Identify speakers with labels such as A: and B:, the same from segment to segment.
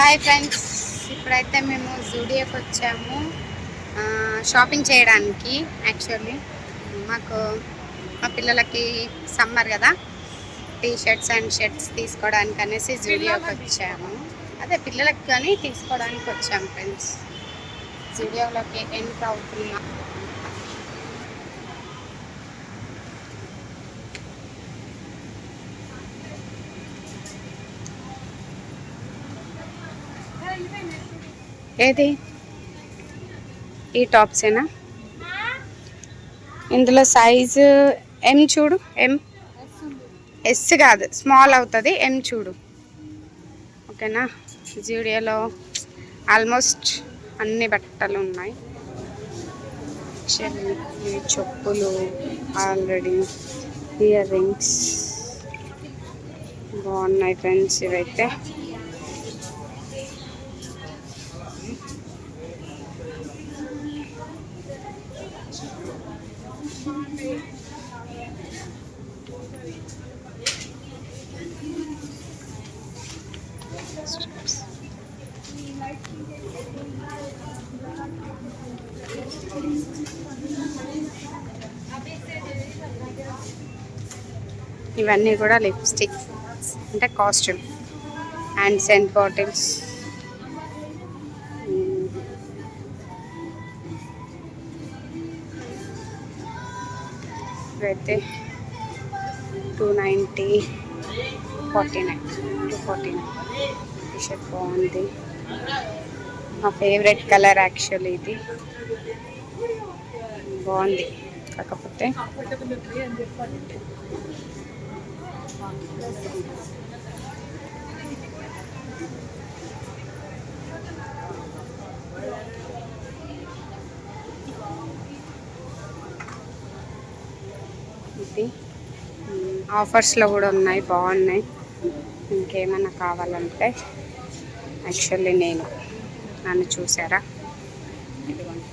A: Hi friends. ఇప్పుడైతే మేము జూడియోకి వచ్చాము. షాపింగ్ చేయడానికి యాక్చువల్లీ. మాకు మా పిల్లలకి సమ్మర్ కదా. టీ షర్ట్స్ అండ్ షర్ట్స్ తీసుకోవడానికి అనేసి జూడియోకి వచ్చాము. అదే పిల్లలకి కానీ తీసుకోవడానికి వచ్చాము ఫ్రెండ్స్. జూడియోలోకి ఎంటర్ అవుతున్నాం. ఏది? ఈ టాప్సేనా ఇందులో సైజు ఎం చూడు ఎం ఎస్ కాదు స్మాల్ అవుతుంది ఎం చూడు. ఓకేనా? జూడియోలో ఆల్మోస్ట్ అన్ని బట్టలు ఉన్నాయి. చెప్పులు ఆల్రెడీ ఇయర్ రింగ్స్ బాగున్నాయి ఫ్రెండ్స్ ఇవైతే. ఇవన్నీ కూడా లిప్స్టిక్ అంటే కాస్ట్యూమ్ అండ్ సెంట్ బాటిల్స్ ఇవైతే two ninety forty nine two forty nine t-shirt బాగుంది. మా ఫేవరెట్ కలర్ యాక్చువల్లీ ఇది. బాగుంది. కాకపోతే ఇది ఆఫర్స్లో కూడా ఉన్నాయి బాగున్నాయి. ఇంకేమైనా కావాలంటే యాక్చువల్లీ నేను నన్ను చూసారా? ఇదిగోండి.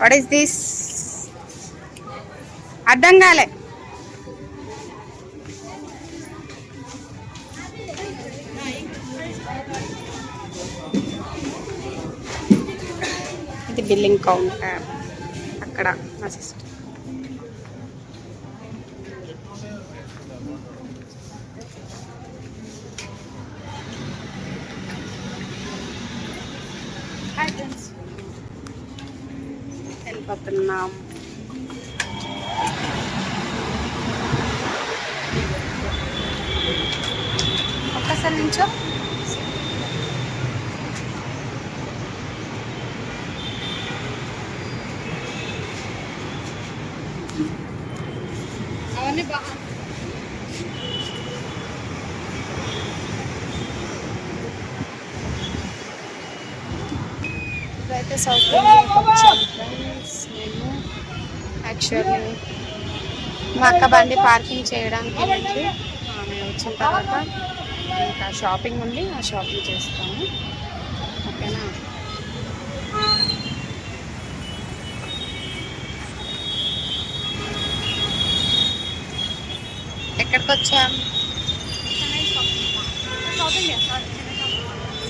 A: వాట్ ఈస్ దిస్ అర్థం కాలే. ఇది బిల్లింగ్ కౌంటర్. అక్కడ మా సిస్టర్. వెళ్ళిపోతున్నాం. ఒక్కసారి నుంచో అవన్నీ బాగా ఇదైతే సౌత్ ఇండియాకి ఫ్రెండ్స్ మేము యాక్చువల్లీ మా అక్క బండి పార్కింగ్ చేయడానికి ఆ, మేము వచ్చిన తర్వాత ఇంకా షాపింగ్ ఉంది ఆ షాపింగ్ చేస్తాము ఓకేనా? ఎక్కడికి వచ్చాం?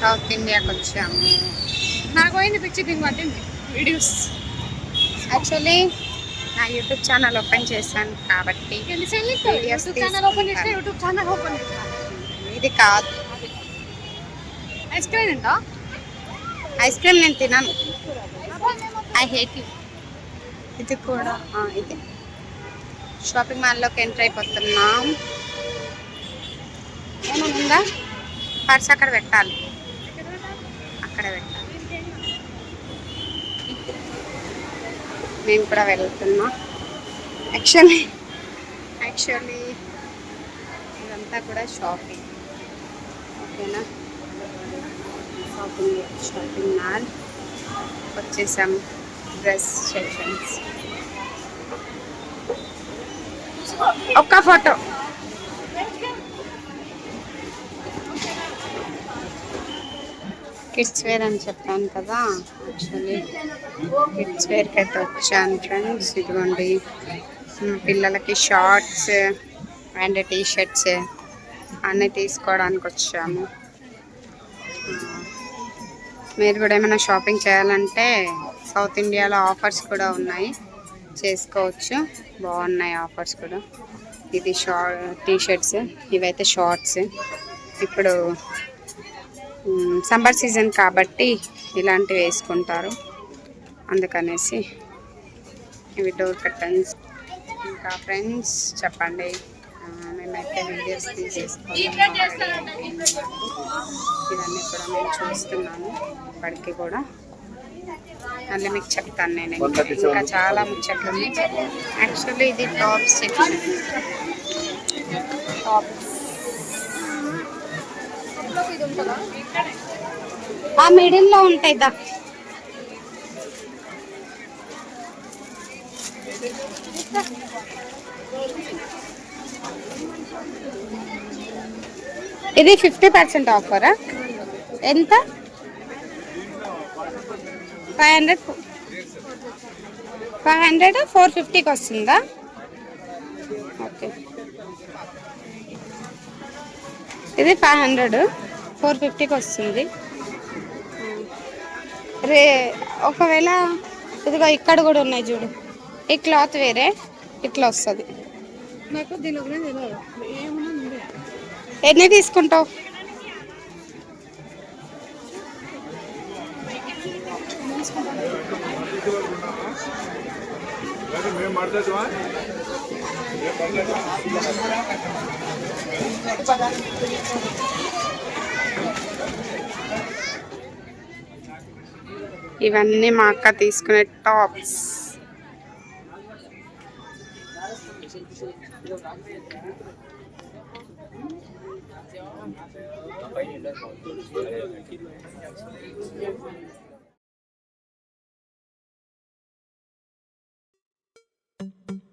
A: సౌత్ ఇండియాకి వచ్చాము.
B: నాకు పోయింది పిచ్చి దింగ్ పట్టింది. వీడియోస్
A: యాక్చువల్లీ నా యూట్యూబ్ ఛానల్ ఓపెన్ చేశాను కాబట్టి
B: ఛానల్ ఓపెన్ చేసిన. యూట్యూబ్ ఛానల్ ఓపెన్
A: ఇది కాదు.
B: ఐస్ క్రీమ్ తింటా?
A: ఐస్ క్రీమ్ నేను తినను. ఐ హేట్ యూ ఇది కూడా ఇది. షాపింగ్ మాల్లోకి ఎంటర్ అయిపోతున్నాం. ఏమైనా ఉందా? పర్స్ అక్కడ పెట్టాలి. అక్కడ పెట్టాలి మేము కూడా వెళ్తున్నాం. యాక్చువల్లీ యాక్చువల్లీ ఇదంతా కూడా షాపింగ్ ఓకేనా షాపింగ్ షాపింగ్ మాల్ వచ్చేసాం డ్రెస్ సెక్షన్స్ ఒక్క ఫోటో కిడ్స్ వేర్ అని చెప్పాను కదా యాక్చువల్లీ కిడ్స్ వేర్కి అయితే వచ్చాను ఫ్రెండ్స్ ఇదిగోండి. పిల్లలకి షార్ట్స్ అండ్ టీ షర్ట్స్ అన్నీ తీసుకోవడానికి వచ్చాము. మీరు కూడా ఏమైనా షాపింగ్ చేయాలంటే సౌత్ ఇండియాలో ఆఫర్స్ కూడా ఉన్నాయి. చేసుకోవచ్చు. బాగున్నాయి ఆఫర్స్ కూడా. ఇది షార్ట్ టీ షర్ట్స్ ఇవైతే షార్ట్స్. ఇప్పుడు సమ్మర్ సీజన్ కాబట్టి ఇలాంటివి వేసుకుంటారు. అందుకనేసి ఇవి డోర్ కర్టన్స్. ఇంకా ఫ్రెండ్స్ చెప్పండి. మేమైతే వీడియోస్ తీసేసుకొని ఇవన్నీ కూడా మేము చూస్తున్నాము. ఇప్పటికి కూడా మళ్ళీ మీకు చెప్తాను నేను. ఇంకా చాలా ముచ్చట్లు. యాక్చువల్లీ ఇది టాప్ సెక్షన్. టాప్స్ ఆ మిడిల్లో ఉంటాయి దా. ఇది ఫిఫ్టీ పర్సెంట్ ఆఫరా? ఎంత? Five hundred five hundred four ఫిఫ్టీకి వస్తుందా? ఓకే. ఇది ఫైవ్ హండ్రెడ్. ఫోర్ ఫిఫ్టీకి వస్తుంది. రే ఒకవేళ ఇదిగో ఇక్కడ కూడా ఉన్నాయి చూడు. ఈ క్లాత్ వేరే ఇట్లా వస్తుంది.
B: నాకు దీని
A: ఎన్ని తీసుకుంటావు? ఇవన్నీ మా అక్క తీసుకునే టాప్స్. thank you